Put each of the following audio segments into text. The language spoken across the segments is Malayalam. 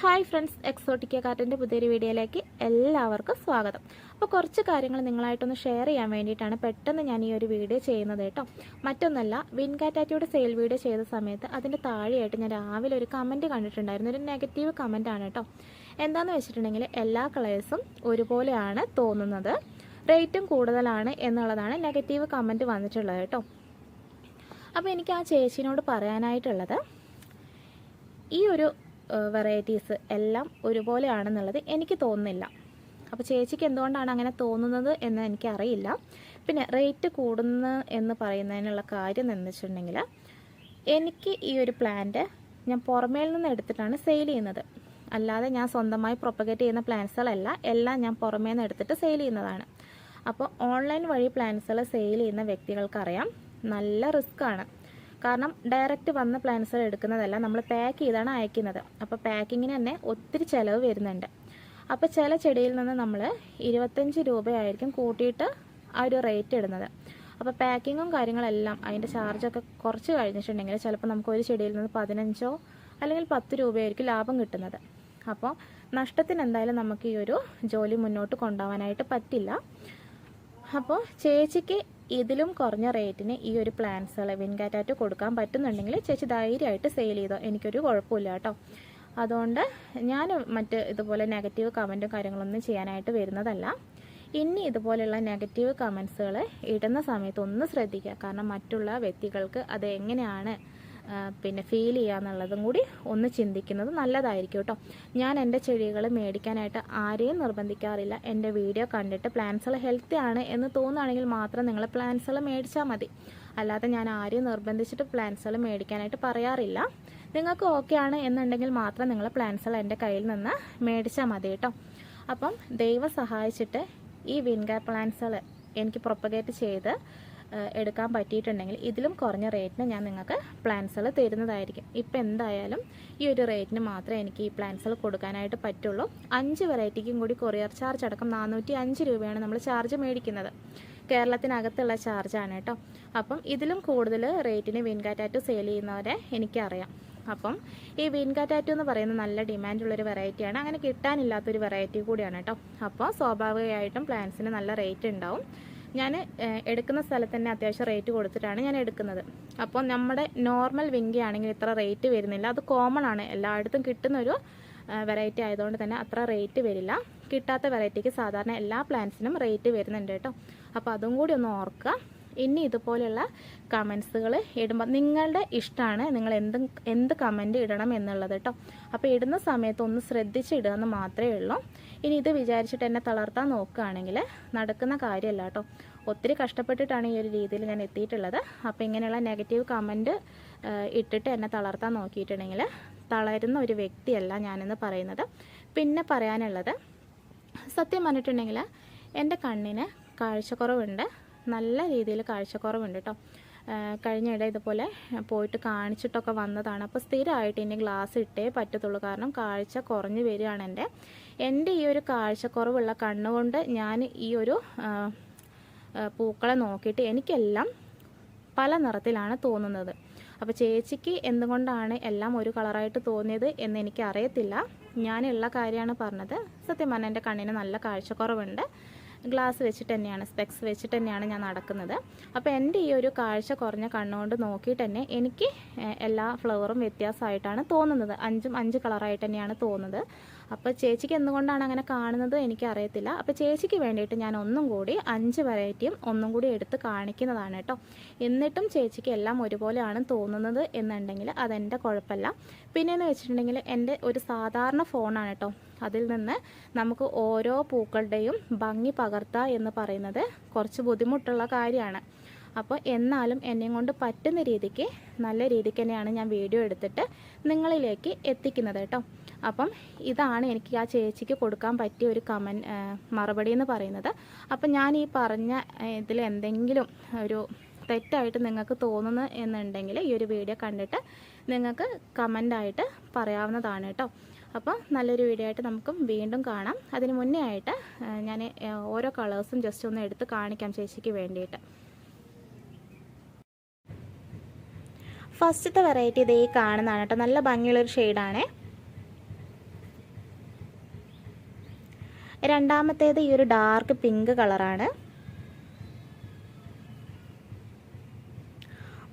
ഹായ് ഫ്രണ്ട്സ് എക്സോട്ടിക്ക കാർട്ടിന്റെ പുതിയൊരു വീഡിയോയിലേക്ക് എല്ലാവർക്കും സ്വാഗതം. അപ്പോൾ കുറച്ച് കാര്യങ്ങൾ നിങ്ങളായിട്ടൊന്ന് ഷെയർ ചെയ്യാൻ വേണ്ടിയിട്ടാണ് പെട്ടെന്ന് ഞാൻ ഈ ഒരു വീഡിയോ ചെയ്യുന്നത് കേട്ടോ. മറ്റൊന്നല്ല വിൻകാറ്റാറ്റിയുടെ സെയിൽ വീഡിയോ ചെയ്ത സമയത്ത് അതിന്റെ താഴെയായിട്ട് ഞാൻ രാവിലെ ഒരു കമന്റ് കണ്ടിട്ടുണ്ടായിരുന്നു. ഒരു നെഗറ്റീവ് കമന്റ് ആണ് കേട്ടോ. എന്താണെന്ന് വെച്ചിട്ടുണ്ടെങ്കിൽ എല്ലാ കളേഴ്സും ഒരുപോലെയാണ് തോന്നുന്നത്. റേറ്റും കൂടുതലാണ് എന്നുള്ളതാണ് നെഗറ്റീവ് കമന്റ് വന്നിട്ടുള്ളത് കേട്ടോ. അപ്പോൾ എനിക്ക് ആ ചേച്ചിനോട് പറയാനായിട്ടുള്ളത് ഈ ഒരു വെറൈറ്റീസ് എല്ലാം ഒരുപോലെയാണെന്നുള്ളത് എനിക്ക് തോന്നുന്നില്ല. അപ്പോൾ ചേച്ചിക്ക് എന്തുകൊണ്ടാണ് അങ്ങനെ തോന്നുന്നത് എന്ന് എനിക്കറിയില്ല. പിന്നെ റേറ്റ് കൂടുന്ന എന്ന് പറയുന്നതിനുള്ള കാര്യം എന്ന് വെച്ചിട്ടുണ്ടെങ്കിൽ എനിക്ക് ഈ ഒരു പ്ലാന്റ് ഞാൻ പുറമേൽ നിന്ന് എടുത്തിട്ടാണ് സെയിൽ ചെയ്യുന്നത്. അല്ലാതെ ഞാൻ സ്വന്തമായി പ്രൊപ്പഗേറ്റ് ചെയ്യുന്ന പ്ലാന്റ്സുകളല്ല എല്ലാം ഞാൻ പുറമേ നിന്ന് എടുത്തിട്ട് സെയിൽ ചെയ്യുന്നതാണ്. അപ്പോൾ ഓൺലൈൻ വഴി പ്ലാന്റ്സുകൾ സെയിൽ ചെയ്യുന്ന വ്യക്തികൾക്കറിയാം നല്ല റിസ്ക് ആണ്. കാരണം ഡയറക്റ്റ് വന്ന പ്ലാന്റ്സുകൾ എടുക്കുന്നതല്ല. നമ്മൾ പാക്ക് ചെയ്താണ് അയക്കുന്നത്. അപ്പോൾ പാക്കിങ്ങിന് തന്നെ ഒത്തിരി ചിലവ് വരുന്നുണ്ട്. അപ്പോൾ ചില ചെടിയിൽ നിന്ന് നമ്മൾ ഇരുപത്തഞ്ച് രൂപയായിരിക്കും കൂട്ടിയിട്ട് ആ ഒരു റേറ്റ് ഇടുന്നത്. അപ്പോൾ പാക്കിങ്ങും കാര്യങ്ങളെല്ലാം അതിന്റെ ചാർജൊക്കെ കുറച്ച് കഴിഞ്ഞിട്ടുണ്ടെങ്കിൽ ചിലപ്പോൾ നമുക്ക് ഒരു ചെടിയിൽ നിന്ന് പതിനഞ്ചോ അല്ലെങ്കിൽ പത്ത് രൂപയായിരിക്കും ലാഭം കിട്ടുന്നത്. അപ്പോൾ നഷ്ടത്തിന് എന്തായാലും നമുക്ക് ഈ ഒരു ജോലി മുന്നോട്ട് കൊണ്ടുപോകാനായിട്ട് പറ്റില്ല. അപ്പോൾ ചേച്ചിക്ക് ഇതിലും കുറഞ്ഞ റേറ്റിന് ഈ ഒരു പ്ലാന്റ്സുകളെ വിൻകാറ്റാറ്റ് കൊടുക്കാൻ പറ്റുന്നുണ്ടെങ്കിൽ ചേച്ചി ധൈര്യമായിട്ട് സെയിൽ ചെയ്തോ. എനിക്കൊരു കുഴപ്പമില്ല കേട്ടോ. അതുകൊണ്ട് ഞാൻ മറ്റ് ഇതുപോലെ നെഗറ്റീവ് കമന്റും കാര്യങ്ങളൊന്നും ചെയ്യാനായിട്ട് വരുന്നതല്ല. ഇനി ഇതുപോലെയുള്ള നെഗറ്റീവ് കമൻസുകൾ ഇടുന്ന സമയത്ത് ഒന്ന് ശ്രദ്ധിക്കുക. കാരണം മറ്റുള്ള വ്യക്തികൾക്ക് അത് എങ്ങനെയാണ് പിന്നെ ഫീൽ ചെയ്യുക എന്നുള്ളതും കൂടി ഒന്ന് ചിന്തിക്കുന്നത് നല്ലതായിരിക്കും കേട്ടോ ഞാൻ എന്റെ ചെടികൾ മേടിക്കാനായിട്ട് ആരെയും നിർബന്ധിക്കാറില്ല. എന്റെ വീഡിയോ കണ്ടിട്ട് പ്ലാന്റ്സുകൾ ഹെൽത്തി ആണ് എന്ന് തോന്നുകയാണെങ്കിൽ മാത്രം നിങ്ങൾ പ്ലാന്റ്സുകൾ മേടിച്ചാൽ മതി. അല്ലാതെ ഞാൻ ആരെയും നിർബന്ധിച്ചിട്ട് പ്ലാന്റ്സുകൾ മേടിക്കാനായിട്ട് പറയാറില്ല. നിങ്ങൾക്ക് ഓക്കെ ആണ് എന്നുണ്ടെങ്കിൽ മാത്രം നിങ്ങൾ പ്ലാന്റ്സുകൾ എന്റെ കയ്യിൽ നിന്ന് മേടിച്ചാൽ മതി കേട്ടോ അപ്പം ദൈവം സഹായിച്ചിട്ട് ഈ വിൻഗ പ്ലാന്റ്സുകൾ എനിക്ക് പ്രൊപ്പഗേറ്റ് ചെയ്ത് എടുക്കാൻ പറ്റിയിട്ടുണ്ടെങ്കിൽ ഇതിലും കുറഞ്ഞ റേറ്റിന് ഞാൻ നിങ്ങൾക്ക് പ്ലാൻസുകൾ തരുന്നതായിരിക്കും. ഇപ്പം എന്തായാലും ഈ ഒരു റേറ്റിന് മാത്രമേ എനിക്ക് ഈ പ്ലാൻസുകൾ കൊടുക്കാനായിട്ട് പറ്റുള്ളൂ. അഞ്ച് വെറൈറ്റിക്കും കൂടി കൊറിയർ ചാർജ് അടക്കം നാനൂറ്റി അഞ്ച് രൂപയാണ് നമ്മൾ ചാർജ് മേടിക്കുന്നത്. കേരളത്തിനകത്തുള്ള ചാർജാണ് കേട്ടോ. അപ്പം ഇതിലും കൂടുതൽ റേറ്റിന് വിൻകാറ്റാറ്റു സെയിൽ ചെയ്യുന്നവരെ എനിക്കറിയാം. അപ്പം ഈ വിൻകാറ്റാറ്റു എന്ന് പറയുന്നത് നല്ല ഡിമാൻഡുള്ളൊരു വെറൈറ്റിയാണ് അങ്ങനെ കിട്ടാനില്ലാത്തൊരു വെറൈറ്റി കൂടിയാണ് കേട്ടോ. അപ്പോൾ സ്വാഭാവികമായിട്ടും പ്ലാൻസിന് നല്ല റേറ്റ് ഉണ്ടാവും. ഞാൻ എടുക്കുന്ന സ്ഥലത്ത് തന്നെ അത്യാവശ്യം റേറ്റ് കൊടുത്തിട്ടാണ് ഞാൻ എടുക്കുന്നത്. അപ്പോൾ നമ്മുടെ നോർമൽ വിങ്കി ആണെങ്കിൽ ഇത്ര റേറ്റ് വരുന്നില്ല. അത് കോമൺ ആണ്. എല്ലായിടത്തും കിട്ടുന്നൊരു വെറൈറ്റി ആയതുകൊണ്ട് തന്നെ അത്ര റേറ്റ് വരില്ല. കിട്ടാത്ത വെറൈറ്റിക്ക് സാധാരണ എല്ലാ പ്ലാന്റ്സിനും റേറ്റ് വരുന്നുണ്ട് കേട്ടോ. അപ്പോൾ അതും കൂടി ഒന്ന് ഓർക്കുക. ഇനി ഇതുപോലെയുള്ള കമൻസുകൾ ഇടുമ്പോൾ നിങ്ങളുടെ ഇഷ്ടമാണ്. നിങ്ങൾ എന്ത് എന്ത് കമന്റ് ഇടണം എന്നുള്ളത് കേട്ടോ. അപ്പോൾ ഇടുന്ന സമയത്ത് ഒന്ന് ശ്രദ്ധിച്ച് ഇടുക എന്ന് മാത്രമേ ഉള്ളൂ. ഇനി ഇത് വിചാരിച്ചിട്ട് എന്നെ തളർത്താൻ നോക്കുകയാണെങ്കിൽ നടക്കുന്ന കാര്യമല്ല കേട്ടോ. ഒത്തിരി കഷ്ടപ്പെട്ടിട്ടാണ് ഈ ഒരു രീതിയിൽ ഞാൻ എത്തിയിട്ടുള്ളത്. അപ്പോൾ ഇങ്ങനെയുള്ള നെഗറ്റീവ് കമന്റ് ഇട്ടിട്ട് എന്നെ തളർത്താൻ നോക്കിയിട്ടുണ്ടെങ്കിൽ തളരുന്ന ഒരു വ്യക്തിയല്ല ഞാനെന്ന് പറയുന്നത്. പിന്നെ പറയാനുള്ളത് സത്യം പറഞ്ഞിട്ടുണ്ടെങ്കിൽ എന്റെ കണ്ണിന് കാഴ്ചക്കുറവുണ്ട്. നല്ല രീതിയിൽ കാഴ്ചക്കുറവുണ്ട് കേട്ടോ. കഴിഞ്ഞിടെ ഇതുപോലെ പോയിട്ട് കാണിച്ചിട്ടൊക്കെ വന്നതാണ്. അപ്പോൾ സ്ഥിരമായിട്ട് ഇനി ഗ്ലാസ് ഇട്ടേ പറ്റത്തുള്ളൂ. കാരണം കാഴ്ച കുറഞ്ഞു വരികയാണ് എന്റെ. എന്റെ ഈ ഒരു കാഴ്ചക്കുറവുള്ള കണ്ണുകൊണ്ട് ഞാൻ ഈ ഒരു പൂക്കളെ നോക്കിയിട്ട് എനിക്കെല്ലാം പല നിറത്തിലാണ് തോന്നുന്നത്. അപ്പോൾ ചേച്ചിക്ക് എന്തുകൊണ്ടാണ് എല്ലാം ഒരു കളറായിട്ട് തോന്നിയത് എന്ന് എനിക്ക് അറിയത്തില്ല ഞാനുള്ള കാര്യമാണ് പറഞ്ഞത്. സത്യം പറഞ്ഞാൽ എന്റെ കണ്ണിന് നല്ല കാഴ്ചക്കുറവുണ്ട്. ഗ്ലാസ് വെച്ചിട്ട് തന്നെയാണ് സ്പെക്സ് വെച്ചിട്ട് തന്നെയാണ് ഞാൻ നടക്കുന്നത്. അപ്പോൾ എന്റെ ഈ ഒരു കാഴ്ച കുറഞ്ഞ കണ്ണുകൊണ്ട് നോക്കിയിട്ട് തന്നെ എനിക്ക് എല്ലാ ഫ്ലവറും വ്യത്യാസമായിട്ടാണ് തോന്നുന്നത്. അഞ്ചും അഞ്ച് കളറായിട്ട് തന്നെയാണ് തോന്നുന്നത്. അപ്പോൾ ചേച്ചിക്ക് എന്തുകൊണ്ടാണ് അങ്ങനെ കാണുന്നത് എനിക്കറിയത്തില്ല. അപ്പോൾ ചേച്ചിക്ക് വേണ്ടിയിട്ട് ഞാൻ ഒന്നും കൂടി അഞ്ച് വെറൈറ്റിയും ഒന്നും കൂടി എടുത്ത് കാണിക്കുന്നതാണ് കേട്ടോ. എന്നിട്ടും ചേച്ചിക്ക് എല്ലാം ഒരുപോലെയാണ് തോന്നുന്നത് എന്നുണ്ടെങ്കിൽ അതെന്റെ കുഴപ്പമില്ല. പിന്നെയെന്ന് വെച്ചിട്ടുണ്ടെങ്കിൽ എന്റെ ഒരു സാധാരണ ഫോണാണ് കേട്ടോ. അതിൽ നിന്ന് നമുക്ക് ഓരോ പൂക്കളുടെയും ഭംഗി പകർത്തുക എന്ന് പറയുന്നത് കുറച്ച് ബുദ്ധിമുട്ടുള്ള കാര്യമാണ്. അപ്പോൾ എന്നാലും എന്നെയും കൊണ്ട് പറ്റുന്ന രീതിക്ക് നല്ല രീതിക്ക് തന്നെയാണ് ഞാൻ വീഡിയോ എടുത്തിട്ട് നിങ്ങളിലേക്ക് എത്തിക്കുന്നത് കേട്ടോ. അപ്പം ഇതാണ് എനിക്ക് ആ ചേച്ചിക്ക് കൊടുക്കാൻ പറ്റിയ ഒരു കമൻ മറുപടി എന്ന് പറയുന്നത്. അപ്പം ഞാൻ ഈ പറഞ്ഞ ഇതിൽ എന്തെങ്കിലും ഒരു തെറ്റായിട്ട് നിങ്ങൾക്ക് തോന്നുന്നു എന്നുണ്ടെങ്കിൽ ഈ ഒരു വീഡിയോ കണ്ടിട്ട് നിങ്ങൾക്ക് കമന്റായിട്ട് പറയാവുന്നതാണ് കേട്ടോ. അപ്പോൾ നല്ലൊരു വീഡിയോ ആയിട്ട് നമുക്കും വീണ്ടും കാണാം. അതിന് മുന്നേ ആയിട്ട് ഞാൻ ഓരോ കളേഴ്സും ജസ്റ്റ് ഒന്ന് എടുത്ത് കാണിക്കാം ചേച്ചിക്ക് വേണ്ടിയിട്ട്. ഫസ്റ്റത്തെ വെറൈറ്റി ഇത് ഈ കാണുന്നതാണ് കേട്ടോ. നല്ല ഭംഗിയുള്ളൊരു ഷെയ്ഡാണേ രണ്ടാമത്തേത് ഈ ഒരു ഡാർക്ക് പിങ്ക് കളറാണ്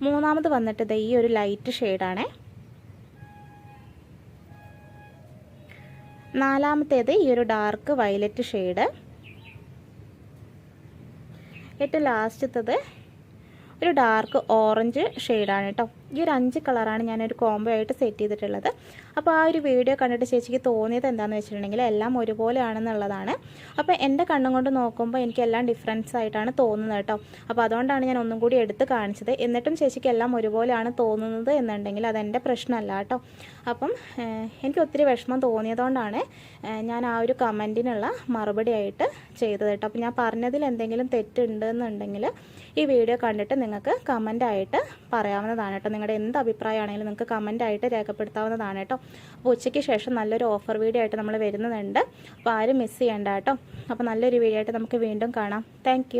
മൂന്നാമത് വന്നിട്ട് ദേ ഈ ഒരു ലൈറ്റ് ഷെയ്ഡാണ് നാലാമത്തേത് ഈ ഒരു ഡാർക്ക് വയലറ്റ് ഷെയ്ഡ് ഏറ്റവും ലാസ്റ്റത്തത് ഒരു ഡാർക്ക് ഓറഞ്ച് ഷെയ്ഡാണ് കേട്ടോ ഈ ഒരു അഞ്ച് കളറാണ് ഞാനൊരു കോംബോ ആയിട്ട് സെറ്റ് ചെയ്തിട്ടുള്ളത്. അപ്പോൾ ആ ഒരു വീഡിയോ കണ്ടിട്ട് ചേച്ചിക്ക് തോന്നിയത് എന്താണെന്ന് വെച്ചിട്ടുണ്ടെങ്കിൽ എല്ലാം ഒരുപോലെയാണെന്നുള്ളതാണ്. അപ്പോൾ എന്റെ കണ്ണും കൊണ്ട് നോക്കുമ്പോൾ എനിക്ക് എല്ലാം ഡിഫറൻസ് ആയിട്ടാണ് തോന്നുന്നത് കേട്ടോ. അപ്പോൾ അതുകൊണ്ടാണ് ഞാൻ ഒന്നും കൂടി എടുത്ത് കാണിച്ചത്. എന്നിട്ടും ചേച്ചിക്ക് എല്ലാം ഒരുപോലെയാണ് തോന്നുന്നത് എന്നുണ്ടെങ്കിൽ അതെന്റെ പ്രശ്നമല്ല കേട്ടോ. അപ്പം എനിക്ക് ഒത്തിരി വിഷമം തോന്നിയതുകൊണ്ടാണ് ഞാൻ ആ ഒരു കമന്റിനുള്ള മറുപടി ആയിട്ട് ചെയ്തത് കേട്ടോ. അപ്പോൾ ഞാൻ പറഞ്ഞതിൽ എന്തെങ്കിലും തെറ്റുണ്ടെന്നുണ്ടെങ്കിൽ ഈ വീഡിയോ കണ്ടിട്ട് നിങ്ങൾക്ക് കമന്റായിട്ട് പറയാവുന്നതാണ് കേട്ടോ. നിങ്ങളുടെ എന്ത് അഭിപ്രായമാണെങ്കിലും നിങ്ങൾക്ക് കമന്റായിട്ട് രേഖപ്പെടുത്താവുന്നതാണ് കേട്ടോ. അപ്പോൾ ഉച്ചയ്ക്ക് ശേഷം നല്ലൊരു ഓഫർ വീഡിയോ ആയിട്ട് നമ്മൾ വരുന്നുണ്ട്. അപ്പോൾ ആരും മിസ് ചെയ്യേണ്ട കേട്ടോ. അപ്പോൾ നല്ലൊരു വീഡിയോ ആയിട്ട് നമുക്ക് വീണ്ടും കാണാം. താങ്ക്